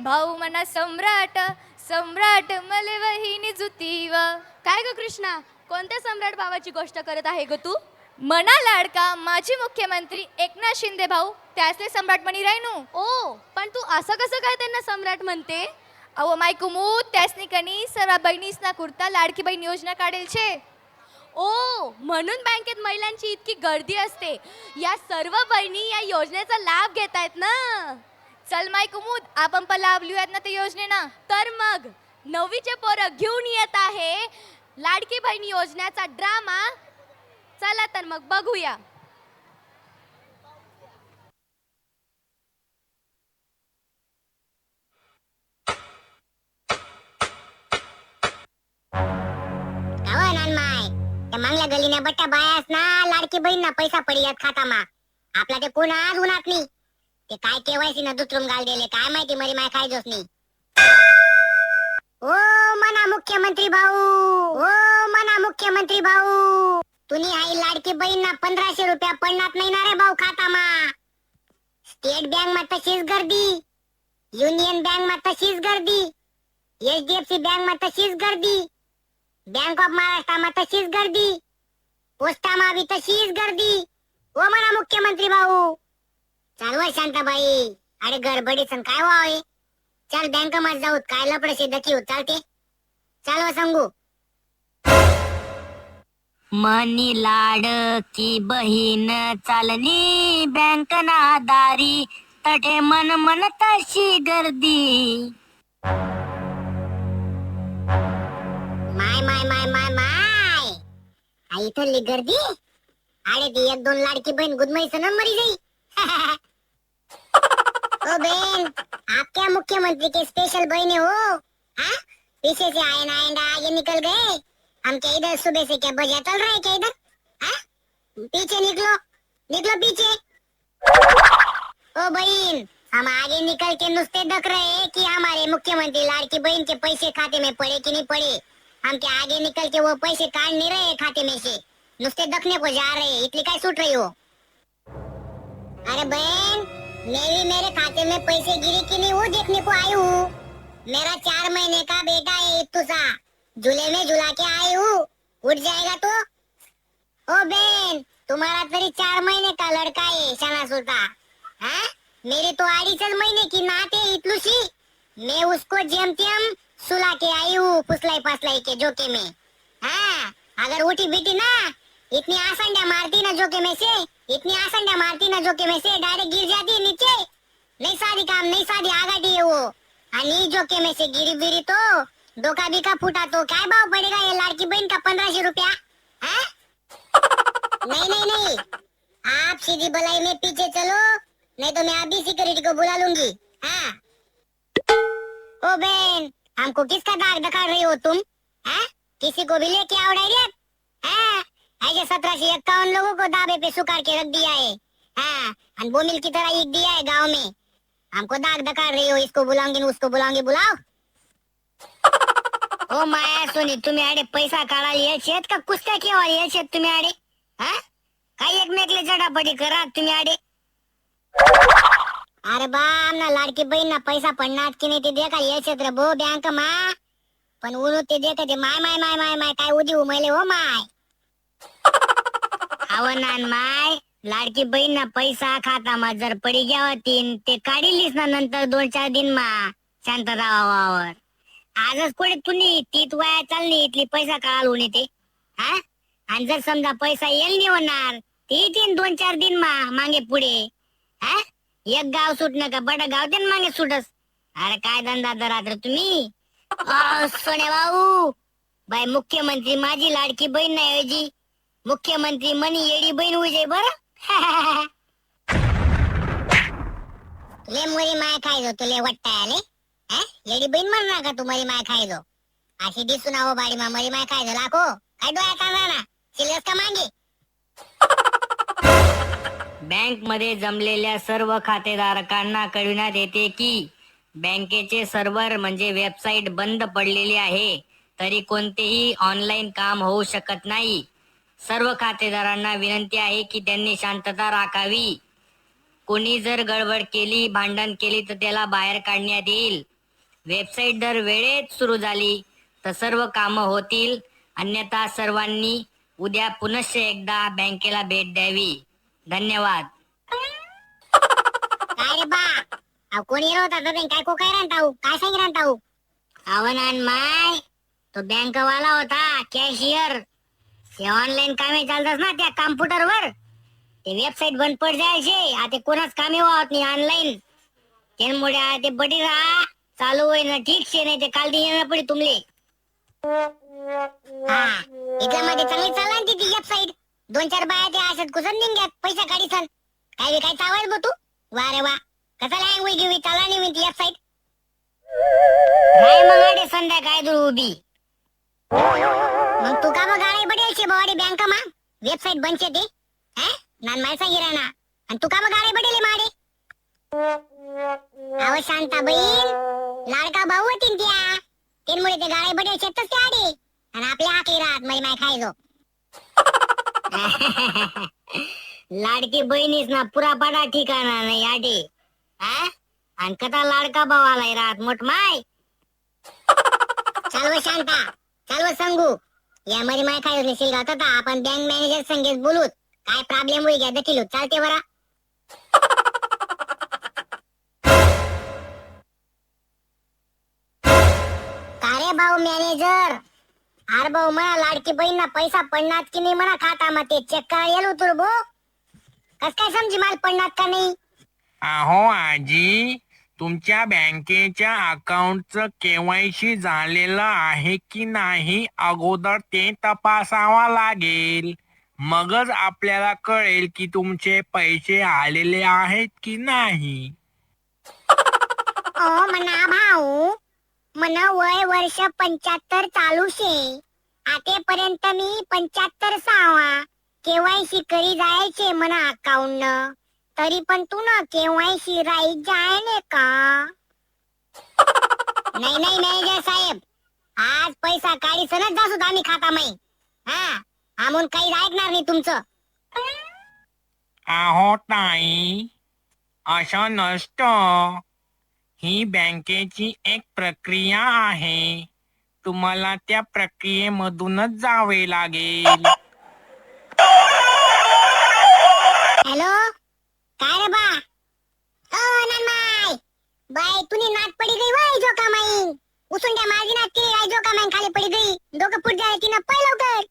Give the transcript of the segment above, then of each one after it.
भाऊ मना सम्राट सम्राट मले वहिनी जुतीव. काय ग कृष्णा कोणत्या सम्राट भावाची गोष्ट करत आहे ग तू? मना लाडका माजी मुख्यमंत्री एकनाथ शिंदे भाऊ त्याचे सम्राट म्हणी रायनू ओ पण तू असं कसं काय त्यांना सम्राट म्हणते? अहो माय कुमू त्यासनी कनी सर्व बहिणीसना कुर्ता लाडकी बहीण योजना काढेल छे. ओ म्हणून बँकेत महिलांची इतकी गर्दी असते. या सर्व बहिणी या योजनेचा लाभ घेत आहेत ना. चल माय कुमुद आपण पण लाभ ना ते योजनेना. तर मग नववीचे पोरं घेऊन येत आहे लाडकी बहीण योजनेचा ड्रामा. चला तर मग बघूया. गावा नान माय? त्या गलीने बट्ट्या बायास ना लाडकी बहीण ना पैसा पडियात खातामा. आपला ते कोण आज उन्हात नाही ते काय केवायसी ना दुसरून गाल दिले काय माहिती मरी माय काय जोस नाही. ओ मना मुख्यमंत्री भाऊ ओ मना मुख्यमंत्री भाऊ. तुम्ही आई लाडकी बहीण ना पंधराशे रुपया पडणार नाही ना रे भाऊ खातामा. स्टेट बँक मा तशीच गर्दी युनियन बँक मा तशीच गर्दी एचडीएफसी बँक मा तशीच गर्दी बँक ऑफ महाराष्ट्राમાં तशीच गर्दी पोस्टाમાં बी तशीच गर्दी. ओ म्हणा मुख्यमंत्री भाऊ चालवा शांताबाई. अरे गडबडीचं काय व्हावे? चल बँकમાં जाऊ काय लपडशे दखी चालते. चालवा सांगू. मनी लाडकी बहीण चालली बँक ना दारी तटे मन मन तशी गर्दी. माय माय माय माय माय. आई इथली गर्दी. अरे ती एक दोन लाडकी बहीण गुदमईचं न मरी जाई ओ बहन आप क्या मुख्यमंत्री के स्पेशल बहने हो. हाँ? पीछे से आए ना आएंदा आगे निकल गए. हम क्या इधर सुबह से क्या बजा चल रहा है क्या इधर हाँ? पीछे निकलो. निकलो पीछे. ओ बहन हम आगे निकल के नुस्ते दख रहे हैं कि हमारे मुख्यमंत्री लाड़की बहन के पैसे खाते में पड़े कि नहीं पड़े? हम क्या आगे निकल के वो पैसे काट नहीं रहे खाते में से. नुस्ते दखने को जा रहे इतनी का सूट रही हो? अरे बहन मेरी मेरे खाते में पैसे गिरी कि नहीं वो देखने को आई हूँ। मेरा चार महीने का बेटा है इतू सा। झूले में झूला के आई हूँ। उठ जाएगा तो? ओ बहन तुम्हारा तरी चार महीने का लड़का है शाना सुलता हाँ? मेरे तो अड़ीच महीने की नात है इतलूसी मैं उसको जेम तेम सुला के आई हूँ फुसलाई फसलाई के जोके में। हाँ अगर उठी बेटी ना इतनी आसंडा मारती ना जोके में से इतनी आसंडा मारती ना जोके में से डायरेक्ट गिर जाती है नीचे। नहीं सादी काम, नहीं सादी आगाटी है वो। आणि जोके में से गिरी बिरी तो डोका बिका फूटा तो क्या भाव पड़ेगा ये लाड़की बहन का पंद्रह रुपया? हाँ? नहीं नहीं नहीं। आप सीधी बलाई में पीछे चलो, नहीं तो मैं अभी सिक्योरिटी को बुला लूँगी। हाँ? ओ बहन, हमको किसका दाग दिखा रही हो तुम? हाँ? किसी को भी लेके आओ डायरेक्ट हाँ? ऐसे सत्रह से इक्यावन लोगों को दावे पे सुखाड़ के रख दिया है। हाँ बोमिल की तरह ईद दिया है गांव में। हमको दाग दिखा रही हो इसको बुलाऊंगी न उसको बुलाऊंगी बुलाओ। ओ माया सोनी तुम्ही आडे पैसा काढायला यायचेत का कुस्त्या केव्हा यायचेत तुम्ही आडे? हा? काही एकमेकले जडापडी करा तुम्ही आडे। अरे बा आमना लाडकी बहीण ना पैसा पडणार की नाही ते देखा यायचेत रे भो बँक मा। पण उनु ते देख ते माय माय माय माय माय काय उदी उमयले हो माय। आवनान माय लाडकी बहीण ना पैसा खातामा जर पडी घ्या तीन ते काढीलीस ना नंतर दोन चार दिन मा शांत राहावावर आजच कोणी तुम्ही तीत वाया चालली इथली पैसा काढून येते. हा? आणि जर समजा पैसा येईल नाही होणार ते तीन दोन चार दिन मा मागे पुढे. हा? एक गाव सुटणं का बड गाव ते मागे सुटस. अरे काय धंदा तर रात्र तुम्ही? अ, सोने भाऊ बाय मुख्यमंत्री माझी लाडकी बहीण ना ऐवजी मुख्यमंत्री मनी येडी बहीण उजे बर? तुले मोरी माय खायचो तुले वट्टा आले येडी बहीण म्हण का तू मरी माय खायचो अशी दिसून आहो बाडी मा मरी माय खायचो लाखो. काय डोळ्या काढा ना सिलेस का मागे बँकमध्ये जमलेल्या सर्व खातेधारकांना कळविण्यात येते की बँकेचे सर्व्हर म्हणजे वेबसाईट बंद पडलेली आहे. तरी कोणतेही ऑनलाईन काम होऊ शकत नाही. सर्व खातेदारांना विनंती आहे की त्यांनी शांतता राखावी. कोणी जर गडबड केली भांडण केली तर त्याला बाहेर काढण्यात येईल. वेबसाईट जर वेळेत सुरू झाली तर सर्व कामं होतील. अन्यथा सर्वांनी उद्या पुनश्च एकदा बँकेला भेट द्यावी. धन्यवाद. काय रे बा? अहो कोणी येलो होता काय को काय राहताऊ काय सांग राहताऊ अवनान माय तो बँक वाला होता कॅशियर ते ऑनलाईन कामे चालतात ना त्या कॉम्प्युटर वर ते वेबसाईट बंद पड जायचे आता कोणाच कामे होत नाही ऑनलाईन त्यामुळे ते बडी राहा. चालू होय ना ठीक शे नाही ते काल येणार पडी तुमले. हा इथल्या मध्ये चांगली चालला ना ती वेबसाईट दोन चार बाया ते असत कुसन निघ्यात पैसा काढी सन काय काय चावायच बघ तू? वा रे वा. कसा लँग्वेज घेऊ चालला नाही मी ती वेबसाईट काय मग संध्याकाळ दूर उभी. मग तू का मग गाडी बडी शे बावाडी बँक मा वेबसाईट बंद ते हा? नान माय सांगिरा ना आणि तू का मग गाडी बडेली माडे? आव शांता बहीण लाडका भाऊ होतीन त्या. त्यामुळे ते गाळे बडेल शेतच ते आडे आणि आपल्या आखी राहत मै माय खायचो लाडकी बहिणीच ना पुरा पडा ठिकाणा नाही आडे हा? आणि कथा लाडका भाऊ आलाय राहत मोठ माय. चालव शांता. चालव सांगू. यामध्ये माय काय नसेल गावत होता? आपण बँक मॅनेजर संगेत बोलूत. काय प्रॉब्लेम होईल घ्या दखील चालते बरा. का रे भाऊ मॅनेजर अरे भाऊ म्हणा लाडकी बहीण पैसा पडणार की नाही म्हणा खाता मग ते चेक करायला येलो तुर भाऊ. कस काय समजी माल पडणार का नाही? अहो आजी तुमच्या बँकेच्या अकाउंटचं केवायसी झालेलं आहे की नाही अगोदर ते तपासावा लागेल. मगच आपल्याला कळेल की तुमचे पैसे आलेले आहेत की नाही. ओ मना भाऊ म्हणा वय वर्ष पंच्याहत्तर चालू शे आतेपर्यंत मी पंच्याहत्तर सावा केवायसी करी जायचे मना अकाउंट न तरी पण तू ना केवायसी राईट जाय ने का? नाही नाही मॅनेजर साहेब. आज पैसा काढी सनच जासू आम्ही खाता माई हा? आमून काही ऐकणार नाही तुमचं. अहो ताई असं नसतं ही बँकेची एक प्रक्रिया आहे. तुम्हाला त्या प्रक्रियेमधूनच जावे लागेल. हॅलो? काय रे बा? ओ नन्माय बाय तुनी नात पडी गई वय जोका माई उसून द्या माझी नात केली काय जोका माई खाली पडी गई. डोकं पुढ जाय तिनं पै लवकर.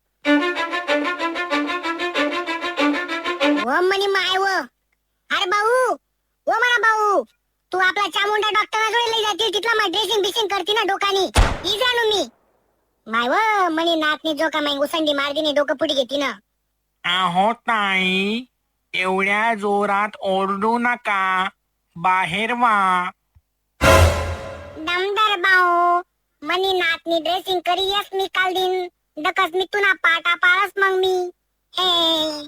ओ म्हणी माय व अरे भाऊ ओ म्हणा भाऊ. तू आपला चामुंडा डॉक्टरना जोडे लई जातील तिथला मा ड्रेसिंग बिसिंग करती ना डोकानी. ई जाणू मी. माय व म्हणी नातनी जोका माई उसंडी मार्गीने डोकं पुढे घेती ना अहो ताई. एवढ्या जोरात ओरडू नका. बाहेर वा. दमदार भाऊ मनी नातनी ड्रेसिंग करी येस मी काल दिन डकस मी तुना पाटा पाळस मग मी. ए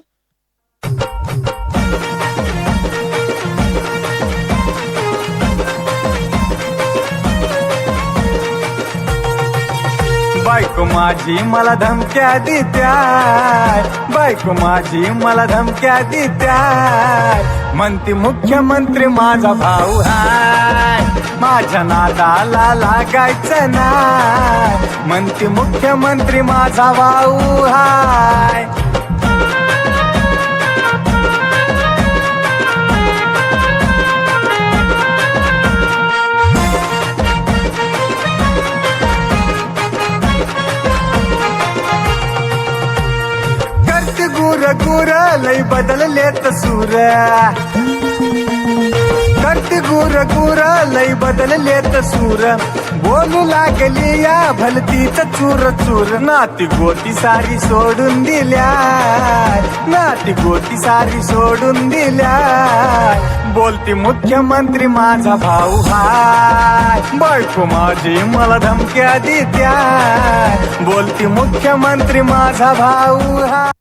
बायको माझी मला धमक्या देत्या बायको माझी मला धमक्या देत्या म्हणती मुख्यमंत्री माझा भाऊ हाय. माझ्या नादाला लागायचं ना म्हणती मुख्यमंत्री माझा भाऊ हाय. गुर गुर लई बदललेत सूर. करते गुर गुर लई बदललेत सूर. बोलू लागली या भलतीच चूर चूर. नाती गोती सारी सोडून दिल्या. नाती गोती सारी सोडून दिल्या. बोलती मुख्यमंत्री माझा भाऊ हाय. बायको माझी मला धमक्या देत्या. बोलती मुख्यमंत्री माझा भाऊ हाय.